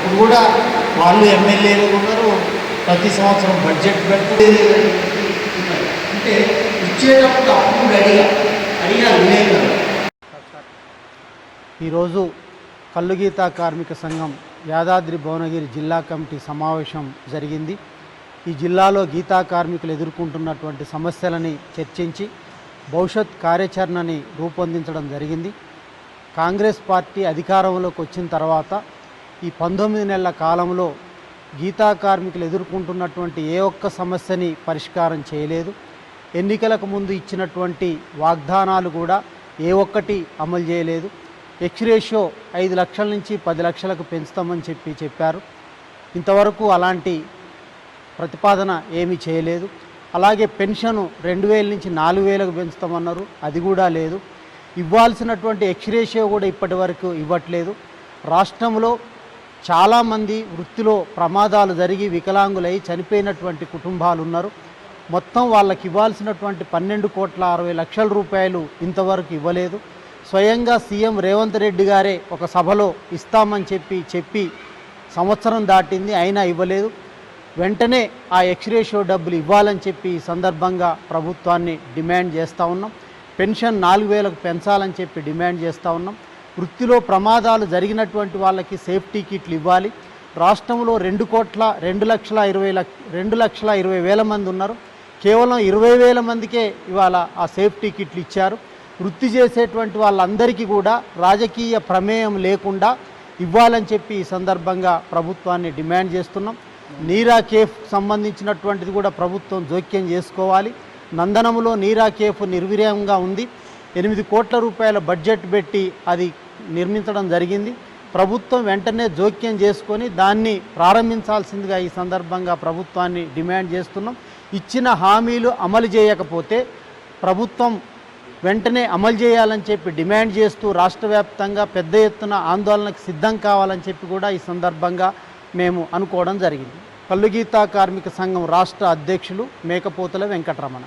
ఇప్పుడు కూడా వాళ్ళు ఎమ్మెల్యేలు ఉన్నారు. ప్రతి సంవత్సరం బడ్జెట్ పెట్టుకునేది అంటే ఇచ్చేటప్పుడు అప్పుడు అడిగా. అడిగా లేదు ఈరోజు కల్లుగీత కార్మిక సంఘం యాదాద్రి భువనగిరి జిల్లా కమిటీ సమావేశం జరిగింది. ఈ జిల్లాలో గీతా కార్మికులు ఎదుర్కొంటున్నటువంటి సమస్యలని చర్చించి భవిష్యత్ కార్యాచరణని రూపొందించడం జరిగింది. కాంగ్రెస్ పార్టీ అధికారంలోకి వచ్చిన తర్వాత ఈ పంతొమ్మిది నెలల కాలంలో గీతా కార్మికులు ఎదుర్కొంటున్నటువంటి ఏ ఒక్క సమస్యని పరిష్కారం చేయలేదు. ఎన్నికలకు ముందు ఇచ్చినటువంటి వాగ్దానాలు కూడా ఏ ఒక్కటి అమలు చేయలేదు. ఎక్స్రేషియో ఐదు లక్షల నుంచి పది లక్షలకు పెంచుతామని చెప్పి చెప్పారు. ఇంతవరకు అలాంటి ప్రతిపాదన ఏమీ చేయలేదు. అలాగే పెన్షను రెండు వేల నుంచి నాలుగు వేలకు పెంచుతామన్నారు. అది కూడా లేదు. ఇవ్వాల్సినటువంటి ఎక్స్రేషియో కూడా ఇప్పటి వరకు ఇవ్వట్లేదు. రాష్ట్రంలో చాలామంది వృత్తిలో ప్రమాదాలు జరిగి వికలాంగులై చనిపోయినటువంటి కుటుంబాలు ఉన్నారు మొత్తం వాళ్ళకి ఇవ్వాల్సినటువంటి పన్నెండు కోట్ల అరవై లక్షల రూపాయలు ఇంతవరకు ఇవ్వలేదు. స్వయంగా సీఎం రేవంత్ రెడ్డి గారే ఒక సభలో ఇస్తామని చెప్పి చెప్పి సంవత్సరం దాటింది అయినా ఇవ్వలేదు. వెంటనే ఆ ఎక్స్రేషియో డబ్బులు ఇవ్వాలని చెప్పి ఈ సందర్భంగా ప్రభుత్వాన్ని డిమాండ్ చేస్తూ ఉన్నాం. పెన్షన్ నాలుగు వేలకు పెంచాలని చెప్పి డిమాండ్ చేస్తూ ఉన్నాం. వృత్తిలో ప్రమాదాలు జరిగినటువంటి వాళ్ళకి సేఫ్టీ కిట్లు ఇవ్వాలి. రాష్ట్రంలో రెండు కోట్ల రెండు లక్షల ఇరవై లక్ష రెండు లక్షల ఇరవై వేల మంది ఉన్నారు. కేవలం ఇరవై వేల మందికే ఇవాళ ఆ సేఫ్టీ కిట్లు ఇచ్చారు. వృత్తి చేసేటువంటి వాళ్ళందరికీ కూడా రాజకీయ ప్రమేయం లేకుండా ఇవ్వాలని చెప్పి ఈ సందర్భంగా ప్రభుత్వాన్ని డిమాండ్ చేస్తున్నాం. నీరా కేఫ్ సంబంధించినటువంటిది కూడా ప్రభుత్వం జోక్యం చేసుకోవాలి. నందనములో నీరా కేఫ్ నిర్వీర్యంగా ఉంది. ఎనిమిది కోట్ల రూపాయల బడ్జెట్ పెట్టి అది నిర్మించడం జరిగింది. ప్రభుత్వం వెంటనే జోక్యం చేసుకొని దాన్ని ప్రారంభించాల్సిందిగా ఈ సందర్భంగా ప్రభుత్వాన్ని డిమాండ్ చేస్తున్నాం. ఇచ్చిన హామీలు అమలు చేయకపోతే ప్రభుత్వం వెంటనే అమలు చేయాలని చెప్పి డిమాండ్ చేస్తూ రాష్ట్ర వ్యాప్తంగా పెద్ద ఎత్తున ఆందోళనకు సిద్ధం కావాలని చెప్పి కూడా ఈ సందర్భంగా మేము అనుకోవడం జరిగింది. కల్లుగీత కార్మిక సంఘం రాష్ట్ర అధ్యక్షులు మేకపోతల వెంకటరమణ.